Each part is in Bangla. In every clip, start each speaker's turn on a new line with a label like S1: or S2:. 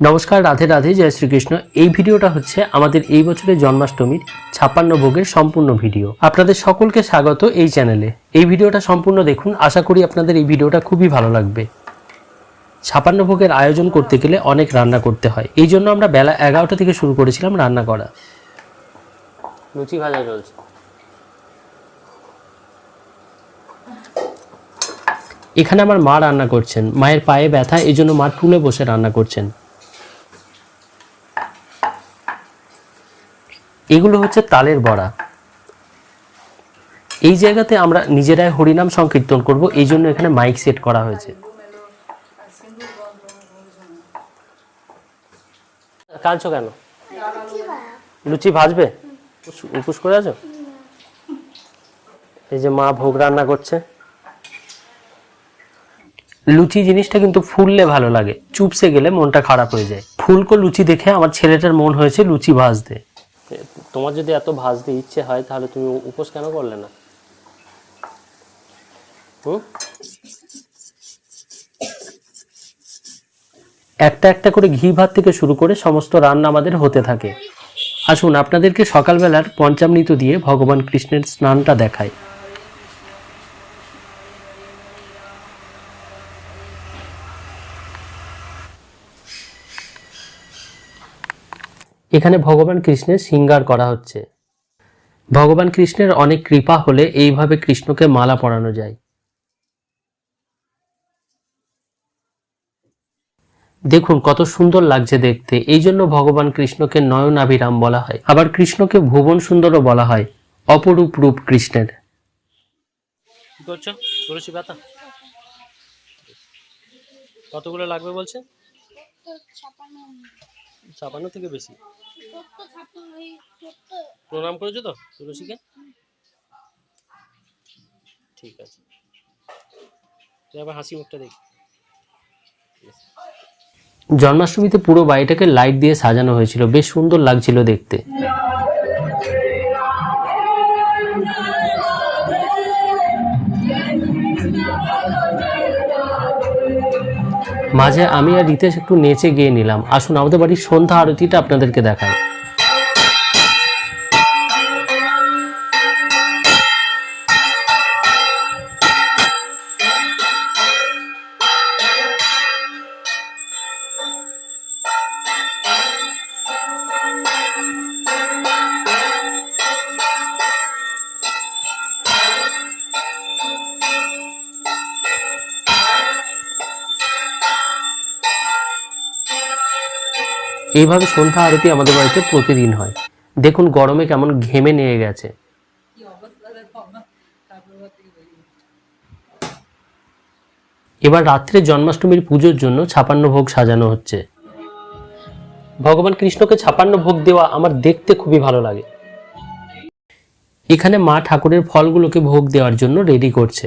S1: নমস্কার রাধে রাধে জয় শ্রীকৃষ্ণ। এই ভিডিওটা হচ্ছে আমাদের এই বছরের জন্মাষ্টমীর ছাপ্পান্ন ভোগের সম্পূর্ণ ভিডিও। আপনাদের সকলকে স্বাগত এই চ্যানেলে। এই ভিডিওটা সম্পূর্ণ দেখুন। আশা করি আপনাদের এই ভিডিওটা খুবই ভালো লাগবে। ছাপান্ন ভোগের আয়োজন করতে গেলে অনেক রান্না করতে হয়। এই জন্য আমরা বেলা এগারোটা থেকে শুরু করেছিলাম রান্না করা। লুচি ভাজা চলছে। এখানে আমার মা রান্না করছেন। মায়ের পায়ে ব্যথা এই জন্য মা টুলে বসে রান্না করছেন। এগুলো হচ্ছে তালের বড়া। এই জায়গাতে আমরা নিজেরাই হরিনাম সংকীর্তন করব, এই জন্য এখানে মাইক সেট করা হয়েছে। কাঁদছো কেন? লুচি ভাজবে? উপোস- করে আছো? এই যে মা ভোগ রান্না করছে। লুচি জিনিসটা কিন্তু ফুললে ভালো লাগে, চুপসে গেলে মনটা খারাপ হয়ে যায়। ফুলকো লুচি দেখে আমার ছেলেটার মন হয়েছে লুচি ভাজতে। তোমার যদি এত ভাজতে ইচ্ছে হয়, তাহলে তুমি উপোস কেন করলে না? একটা একটা করে ঘি ভাত থেকে শুরু করে সমস্ত রান্না আমাদের হতে থাকে। আসুন, আপনাদেরকে সকালবেলার পঞ্চামৃত দিয়ে ভগবান কৃষ্ণের স্নানটা দেখায় এখানে ভগবান কৃষ্ণের শৃঙ্গার করা হচ্ছে। ভগবান কৃষ্ণের অনেক কৃপা হলে এইভাবে কৃষ্ণকে মালা পরানো যায়। দেখুন, কত সুন্দর লাগছে দেখতে। এই জন্য ভগবান কৃষ্ণকে নয়নাভিরাম বলা হয়। আবার কৃষ্ণকে ভুবন সুন্দরও বলা হয়, অপরূপ রূপ কৃষ্ণের। কতগুলো লাগবে বলছে? ছাপান্ন থেকে বেশি। প্রণাম করেছ তো তুলসীকে? ঠিক আছে। আবার হাসি মুখটা দেখি। জন্মাষ্টমীতে পুরো বাড়িটাকে লাইট দিয়ে সাজানো হয়েছিল। বেশ সুন্দর লাগছিল দেখতে। মাঝে আমি আর রিতেশ একটু নেচে গিয়ে নিলাম। আসুন, আমাদের বাড়ির সন্ধ্যা আরতিটা আপনাদেরকে দেখায় এইভাবে সন্ধ্যা আরতি আমাদের বাড়িতে প্রতিদিন হয়। দেখুন গরমে কেমন ঘেমে নিয়ে গেছে। এবার রাত্রে জন্মাষ্টমীর পুজোর জন্য ছাপান্ন ভোগ সাজানো হচ্ছে। ভগবান কৃষ্ণকে ছাপান্ন ভোগ দেওয়া আমার দেখতে খুবই ভালো লাগে। এখানে মা ঠাকুরের ফলগুলোকে ভোগ দেওয়ার জন্য রেডি করছে।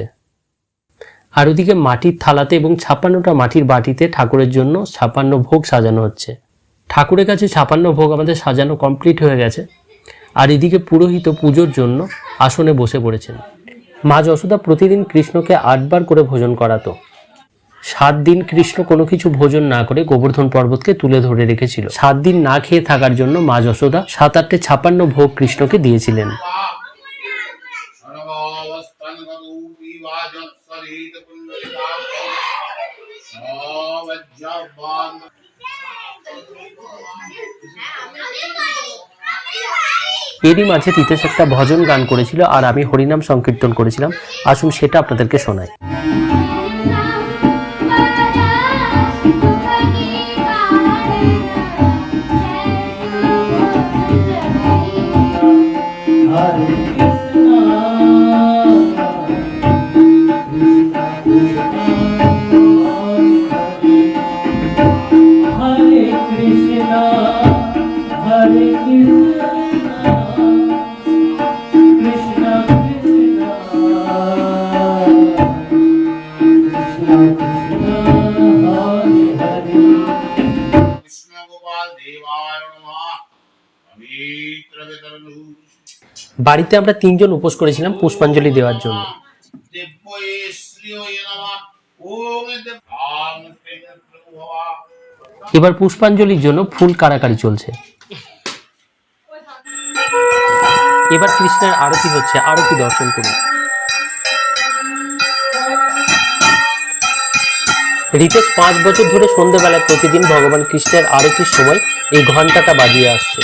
S1: আর ওদিকে মাটির থালাতে এবং ছাপান্নটা মাটির বাটিতে ঠাকুরের জন্য ছাপান্ন ভোগ সাজানো হচ্ছে। ঠাকুরের কাছে ছাপান্ন ভোগ আমাদের সাজানো কমপ্লিট হয়ে গেছে। আর এদিকে পুরোহিত পুজোর জন্য আসনে বসে পড়েছেন। মা যশোদা প্রতিদিন কৃষ্ণকে আটবার করে ভোজন করাতো। সাত দিন কৃষ্ণ কোনো কিছু ভোজন না করে গোবর্ধন পর্বতকে তুলে ধরে রেখেছিল। সাত দিন না খেয়ে থাকার জন্য মা যশোদা সাত আটটে ছাপান্ন ভোগ কৃষ্ণকে দিয়েছিলেন। এরই মাঝে তিতেশ একটা ভজন গান করেছিল আর আমি হরিনাম সংকীর্তন করেছিলাম। আসুন সেটা আপনাদেরকে শোনাই। বাড়িতে আমরা তিনজন উপোস করেছিলাম পুষ্পাঞ্জলি দেওয়ার জন্য। এবার পুষ্পাঞ্জলির জন্য ফুল কারাকারি চলছে। এবার কৃষ্ণের আরতি হচ্ছে, আরতি দর্শন করুন। রিতেশ পাঁচ বছর ধরে সন্ধ্যেবেলায় প্রতিদিন ভগবান কৃষ্ণের আরতির সময় এই ঘন্টাটা বাজিয়ে আসছে।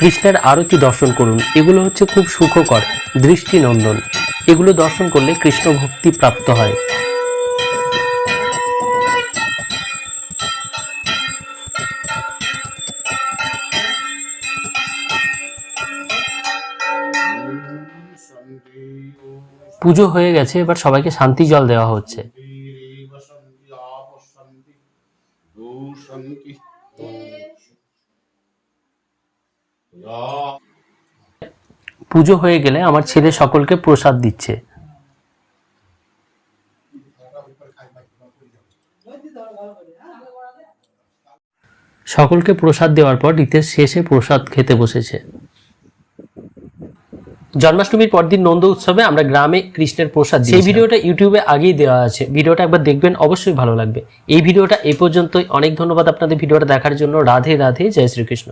S1: কৃষ্ণের আরতি দর্শন করুন। এগুলো হচ্ছে খুব সুখকর দৃষ্টিনন্দন। এগুলো দর্শন করলে কৃষ্ণ ভক্তি প্রাপ্ত হয়। পুজো হয়ে গেছে, এবার সবাইকে শান্তি জল দেওয়া হচ্ছে
S2: আপ শান্তি দৌ শান্তি ওম
S1: পুজো হয়ে গেলে আমার ছেলে সকলকে প্রসাদ দিচ্ছে। সকলকে প্রসাদ দেওয়ার পর রিতেশ শেষে প্রসাদ খেতে বসেছে। জন্মাষ্টমীর পরদিন নন্দ উৎসবে আমরা গ্রামে কৃষ্ণের প্রসাদ সেই ভিডিওটা ইউটিউবে আগেই দেওয়া আছে। ভিডিওটা একবার দেখবেন অবশ্যই ভালো লাগবে। এই ভিডিওটা এ পর্যন্তই। অনেক ধন্যবাদ আপনাদের ভিডিওটা দেখার জন্য। রাধে রাধে জয় শ্রীকৃষ্ণ।